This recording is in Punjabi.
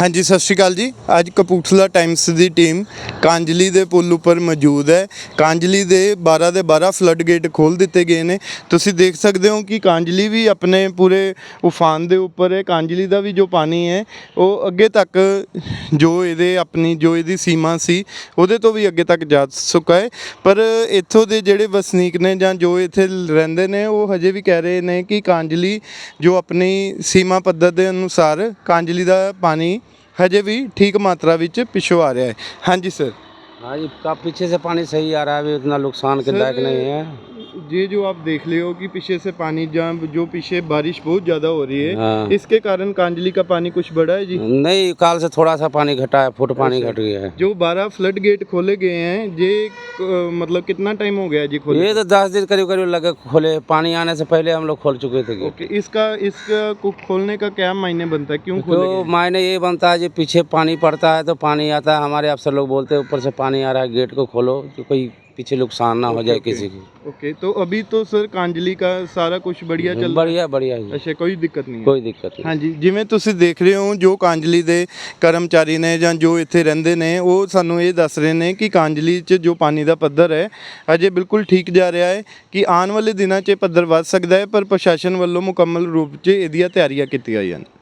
ਹਾਂਜੀ, ਸਤਿ ਸ਼੍ਰੀ ਅਕਾਲ ਜੀ। ਅੱਜ ਕਪੂਰਥਲਾ ਟਾਈਮਸ ਦੀ ਟੀਮ ਕਾਂਜਲੀ ਦੇ ਪੁਲ ਉੱਪਰ ਮੌਜੂਦ ਹੈ। ਕਾਂਜਲੀ ਦੇ 12 ਦੇ 12 ਫਲੱਡ ਗੇਟ ਖੋਲ ਦਿੱਤੇ ਗਏ ਨੇ। ਤੁਸੀਂ ਦੇਖ ਸਕਦੇ ਹੋ ਕਿ ਕਾਂਜਲੀ ਵੀ ਆਪਣੇ ਪੂਰੇ ਉਫਾਨ ਦੇ ਉੱਪਰ ਹੈ। ਕਾਂਜਲੀ ਦਾ ਵੀ ਜੋ ਪਾਣੀ ਹੈ, ਉਹ ਅੱਗੇ ਤੱਕ ਜੋ ਇਹਦੇ ਆਪਣੀ, ਜੋ ਇਹਦੀ ਸੀਮਾ ਸੀ, ਉਹਦੇ ਤੋਂ ਵੀ ਅੱਗੇ ਤੱਕ ਜਾ ਚੁੱਕਾ ਹੈ। ਪਰ ਇੱਥੋਂ ਦੇ ਜਿਹੜੇ ਵਸਨੀਕ ਨੇ ਜਾਂ ਜੋ ਇੱਥੇ ਰਹਿੰਦੇ ਨੇ, ਉਹ ਹਜੇ ਵੀ ਕਹਿ ਰਹੇ ਨੇ ਕਿ ਕਾਂਜਲੀ ਜੋ ਆਪਣੀ ਸੀਮਾ ਪੱਧਰ ਦੇ ਅਨੁਸਾਰ ਕਾਂਜਲੀ ਦਾ ਪਾਣੀ ਹਜੇ ਵੀ ਠੀਕ ਮਾਤਰਾ ਵਿੱਚ ਪਿਛੋ ਆ ਰਿਹਾ ਹੈ ਹਾਂਜੀ ਸਰ हाँ जी का पीछे से पानी सही आ रहा है अभी उतना नुकसान के लायक नहीं है ये जो आप देख रहे हो कि पीछे से पानी जहाँ जो पीछे बारिश बहुत ज़्यादा हो रही है हाँ। इसके कारण कांजली का पानी कुछ बढ़ा है जी? नहीं काल से थोड़ा सा पानी घटा है फुट पानी घट गया है। जो बारह फ्लड गेट खोले गए हैं ये मतलब कितना टाइम हो गया जी खोले? ये तो दस दिन करीब करीब लगे खोले पानी आने से पहले हम लोग खोल चुके थे ओके इसका इसका खोलने का क्या मायने बनता है? क्यों खोले तो मायने ये बनता है जी पीछे पानी पड़ता है तो पानी आता है हमारे अफसर लोग बोलते हैं ऊपर से पानी आ रहा है गेट को खोलो तो कोई पीछे नुकसान ना हो जाए किसी की ओके तो अभी तो सर कांजली का सारा कुछ बढ़िया चल रहा बढ़िया बढ़िया जी है अच्छा कोई दिक्कत नहीं है कोई दिक्कत नहीं ਹਾਂਜੀ ਜਿਵੇਂ ਤੁਸੀਂ ਦੇਖ ਰਹੇ ਹੋ ਜੋ ਕਾਂਜਲੀ ਦੇ ਕਰਮਚਾਰੀ ਨੇ ਜਾਂ ਜੋ ਇੱਥੇ ਰਹਿੰਦੇ ਨੇ ਉਹ ਸਾਨੂੰ ਇਹ ਦੱਸ ਰਹੇ ਨੇ ਕਿ ਕਾਂਜਲੀ 'ਚ ਜੋ ਪਾਣੀ ਦਾ ਪੱਧਰ ਹੈ ਅਜੇ ਬਿਲਕੁਲ ਠੀਕ ਜਾ ਰਿਹਾ ਹੈ ਕਿ ਆਉਣ ਵਾਲੇ ਦਿਨਾਂ 'ਚ ਇਹ ਪੱਧਰ ਵੱਧ ਸਕਦਾ ਹੈ ਪਰ ਪ੍ਰਸ਼ਾਸਨ ਵੱਲੋਂ ਮੁਕੰਮਲ ਰੂਪ 'ਚ ਇਹਦੀਆਂ ਤਿਆਰੀਆਂ ਕੀਤੀਆਂ ਹੋਈਆਂ ਨੇ